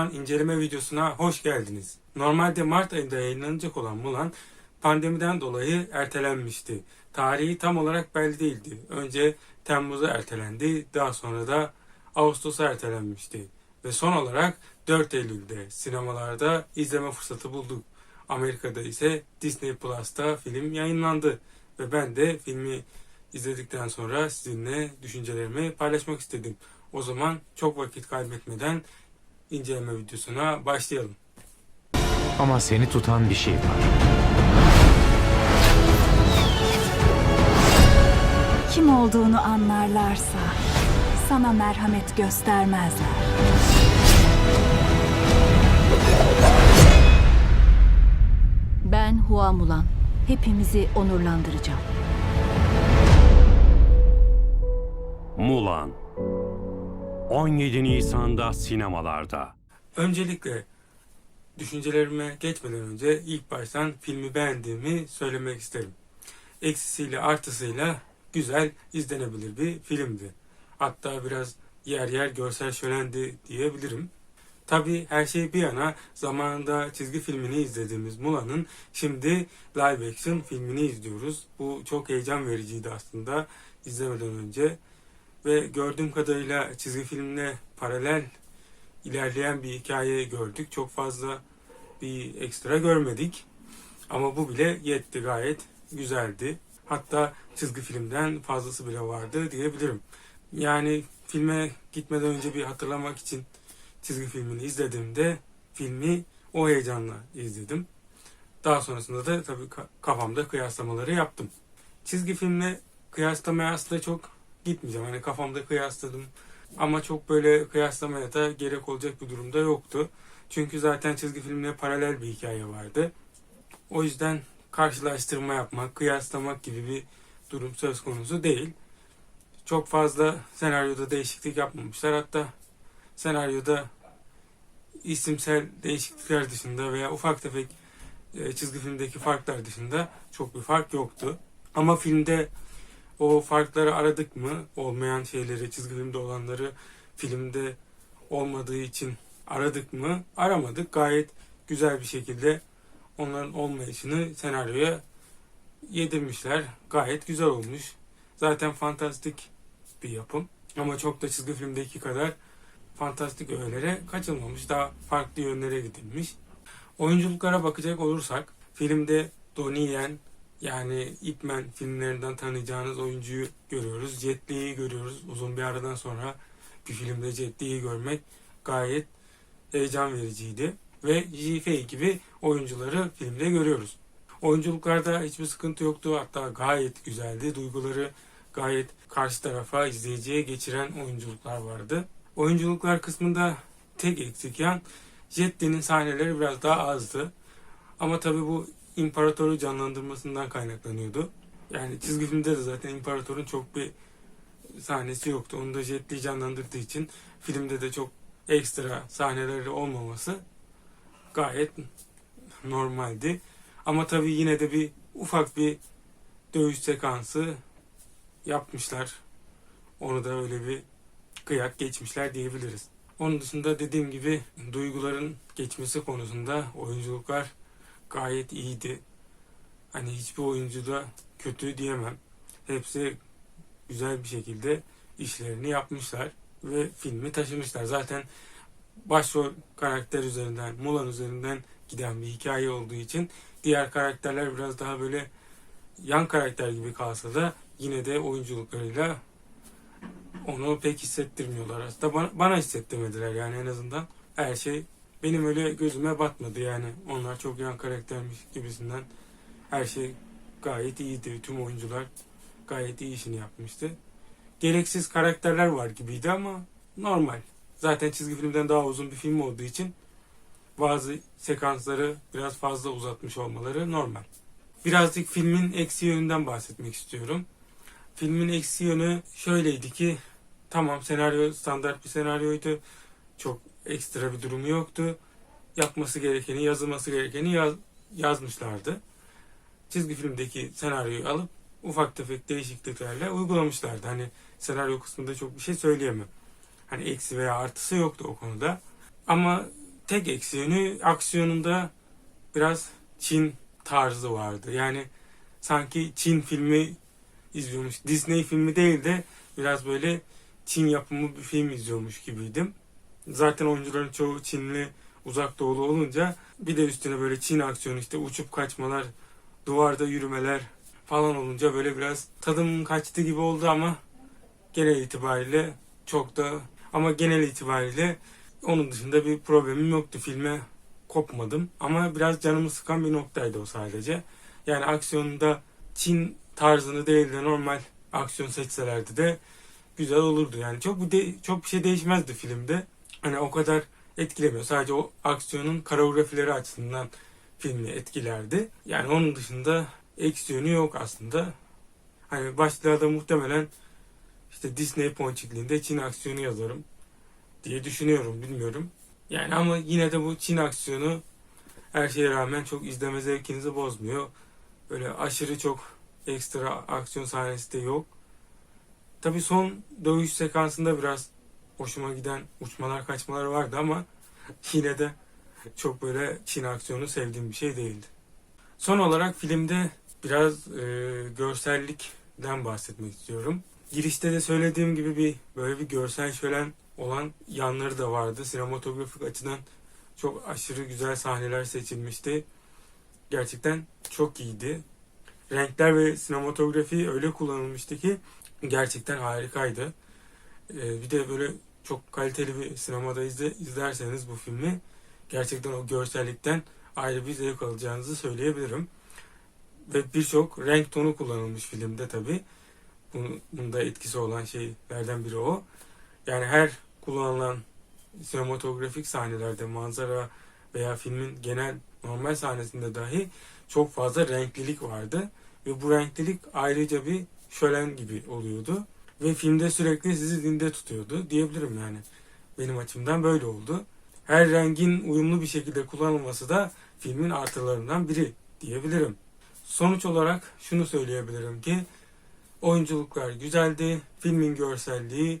Mulan inceleme videosuna hoş geldiniz. Normalde Mart ayında yayınlanacak olan Mulan pandemiden dolayı ertelenmişti. Tarihi tam olarak belli değildi. Önce Temmuz'a ertelendi, daha sonra da Ağustos'a ertelenmişti. Ve son olarak 4 Eylül'de sinemalarda izleme fırsatı bulduk. Amerika'da ise Disney Plus'ta film yayınlandı. Ve ben de filmi izledikten sonra sizinle düşüncelerimi paylaşmak istedim. O zaman çok vakit kaybetmeden inceleme videosuna başlayalım. Ama seni tutan bir şey var. Kim olduğunu anlarlarsa sana merhamet göstermezler. Ben Hua Mulan. Hepimizi onurlandıracağım. Mulan 17 Nisan'da sinemalarda. Öncelikle düşüncelerime geçmeden önce ilk baştan filmi beğendiğimi söylemek isterim. Eksisiyle artısıyla güzel izlenebilir bir filmdi. Hatta biraz yer yer görsel şölendi diyebilirim. Tabi her şey bir yana zamanında çizgi filmini izlediğimiz Mulan'ın şimdi live action filmini izliyoruz. Bu çok heyecan vericiydi aslında izlemeden önce. Ve gördüğüm kadarıyla çizgi filmle paralel ilerleyen bir hikaye gördük. Çok fazla bir ekstra görmedik. Ama bu bile yetti gayet güzeldi. Hatta çizgi filmden fazlası bile vardı diyebilirim. Yani filme gitmeden önce bir hatırlamak için çizgi filmini izlediğimde filmi o heyecanla izledim. Daha sonrasında da tabii ka- kafamda kıyaslamaları yaptım. Çizgi filmle kıyaslamaya aslında çok gitmeyeceğim. Hani kafamda kıyasladım ama çok böyle kıyaslamaya da gerek olacak bir durumda yoktu. Çünkü zaten çizgi filmle paralel bir hikaye vardı. O yüzden karşılaştırma yapmak, kıyaslamak gibi bir durum söz konusu değil. Çok fazla senaryoda değişiklik yapmamışlar. Hatta senaryoda isimsel değişiklikler dışında veya ufak tefek e, çizgi filmdeki farklar dışında çok bir fark yoktu. Ama filmde o farkları aradık mı? Olmayan şeyleri, çizgi filmde olanları filmde olmadığı için aradık mı? Aramadık. Gayet güzel bir şekilde onların olmayışını senaryoya yedirmişler. Gayet güzel olmuş. Zaten fantastik bir yapım. Ama çok da çizgi filmdeki kadar fantastik öğelere kaçılmamış. Daha farklı yönlere gidilmiş. Oyunculuklara bakacak olursak filmde Donnie Yen yani Ip filmlerinden tanıyacağınız oyuncuyu görüyoruz. Jet Li'yi görüyoruz. Uzun bir aradan sonra bir filmde Jet Li'yi görmek gayet heyecan vericiydi. Ve Fei gibi oyuncuları filmde görüyoruz. Oyunculuklarda hiçbir sıkıntı yoktu. Hatta gayet güzeldi. Duyguları gayet karşı tarafa izleyiciye geçiren oyunculuklar vardı. Oyunculuklar kısmında tek eksik yan Jet Li'nin sahneleri biraz daha azdı. Ama tabii bu imparatoru canlandırmasından kaynaklanıyordu. Yani çizgi filmde de zaten imparatorun çok bir sahnesi yoktu. Onu da Jet Li canlandırdığı için filmde de çok ekstra sahneleri olmaması gayet normaldi. Ama tabii yine de bir ufak bir dövüş sekansı yapmışlar. Onu da öyle bir kıyak geçmişler diyebiliriz. Onun dışında dediğim gibi duyguların geçmesi konusunda oyunculuklar gayet iyiydi. Hani hiçbir oyuncu da kötü diyemem. Hepsi güzel bir şekilde işlerini yapmışlar ve filmi taşımışlar. Zaten başrol karakter üzerinden, Mulan üzerinden giden bir hikaye olduğu için diğer karakterler biraz daha böyle yan karakter gibi kalsa da yine de oyunculuklarıyla onu pek hissettirmiyorlar. Aslında bana, bana hissettirmediler yani en azından. Her şey benim öyle gözüme batmadı yani. Onlar çok yan karaktermiş gibisinden. Her şey gayet iyiydi. Tüm oyuncular gayet iyi işini yapmıştı. Gereksiz karakterler var gibiydi ama normal. Zaten çizgi filmden daha uzun bir film olduğu için bazı sekansları biraz fazla uzatmış olmaları normal. Birazcık filmin eksi yönünden bahsetmek istiyorum. Filmin eksi yönü şöyleydi ki tamam senaryo standart bir senaryoydu. Çok ekstra bir durumu yoktu. Yapması gerekeni, yazılması gerekeni yaz, yazmışlardı. Çizgi filmdeki senaryoyu alıp ufak tefek değişikliklerle uygulamışlardı. Hani senaryo kısmında çok bir şey söyleyemem. Hani eksi veya artısı yoktu o konuda. Ama tek eksiğini aksiyonunda biraz Çin tarzı vardı. Yani sanki Çin filmi izliyormuş. Disney filmi değil de biraz böyle Çin yapımı bir film izliyormuş gibiydim. Zaten oyuncuların çoğu Çinli uzak doğulu olunca bir de üstüne böyle Çin aksiyonu işte uçup kaçmalar, duvarda yürümeler falan olunca böyle biraz tadım kaçtı gibi oldu ama genel itibariyle çok da ama genel itibariyle onun dışında bir problemim yoktu. Filme kopmadım ama biraz canımı sıkan bir noktaydı o sadece. Yani aksiyonda Çin tarzını değil de normal aksiyon seçselerdi de güzel olurdu. Yani çok bir de, çok bir şey değişmezdi filmde. Hani o kadar etkilemiyor. Sadece o aksiyonun koreografileri açısından filmi etkilerdi. Yani onun dışında eksiğini yok aslında. Hani başlığa da muhtemelen işte Disney ponçikliğinde Çin aksiyonu yazarım diye düşünüyorum. Bilmiyorum. Yani ama yine de bu Çin aksiyonu her şeye rağmen çok izleme zevkinizi bozmuyor. Böyle aşırı çok ekstra aksiyon sahnesi de yok. Tabi son dövüş sekansında biraz hoşuma giden uçmalar kaçmalar vardı ama yine de çok böyle Çin aksiyonu sevdiğim bir şey değildi. Son olarak filmde biraz e, görsellikten bahsetmek istiyorum. Girişte de söylediğim gibi bir böyle bir görsel şölen olan yanları da vardı. Sinematografik açıdan çok aşırı güzel sahneler seçilmişti. Gerçekten çok iyiydi. Renkler ve sinematografi öyle kullanılmıştı ki gerçekten harikaydı. Ee, bir de böyle çok kaliteli bir sinemada izle, izlerseniz bu filmi gerçekten o görsellikten ayrı bir zevk alacağınızı söyleyebilirim. Ve birçok renk tonu kullanılmış filmde tabi. Bunda etkisi olan şeylerden biri o. Yani her kullanılan sinematografik sahnelerde manzara veya filmin genel normal sahnesinde dahi çok fazla renklilik vardı. Ve bu renklilik ayrıca bir şölen gibi oluyordu. Ve filmde sürekli sizi dinde tutuyordu diyebilirim yani. Benim açımdan böyle oldu. Her rengin uyumlu bir şekilde kullanılması da filmin artılarından biri diyebilirim. Sonuç olarak şunu söyleyebilirim ki oyunculuklar güzeldi, filmin görselliği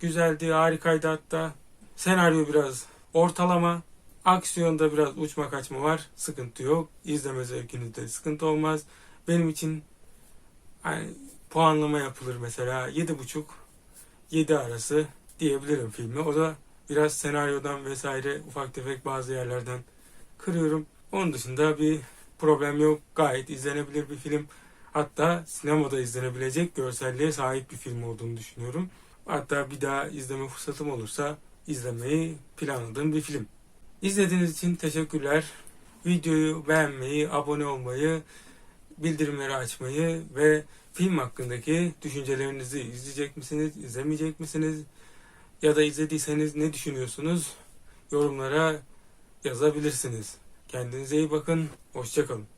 güzeldi, harikaydı hatta. Senaryo biraz ortalama, aksiyonda biraz uçma kaçma var, sıkıntı yok. İzleme zevkinizde sıkıntı olmaz. Benim için hani puanlama yapılır mesela 7.5 7 arası diyebilirim filmi. O da biraz senaryodan vesaire ufak tefek bazı yerlerden kırıyorum. Onun dışında bir problem yok. Gayet izlenebilir bir film. Hatta sinemada izlenebilecek görselliğe sahip bir film olduğunu düşünüyorum. Hatta bir daha izleme fırsatım olursa izlemeyi planladığım bir film. İzlediğiniz için teşekkürler. Videoyu beğenmeyi, abone olmayı, bildirimleri açmayı ve film hakkındaki düşüncelerinizi izleyecek misiniz, izlemeyecek misiniz? Ya da izlediyseniz ne düşünüyorsunuz? Yorumlara yazabilirsiniz. Kendinize iyi bakın. Hoşçakalın.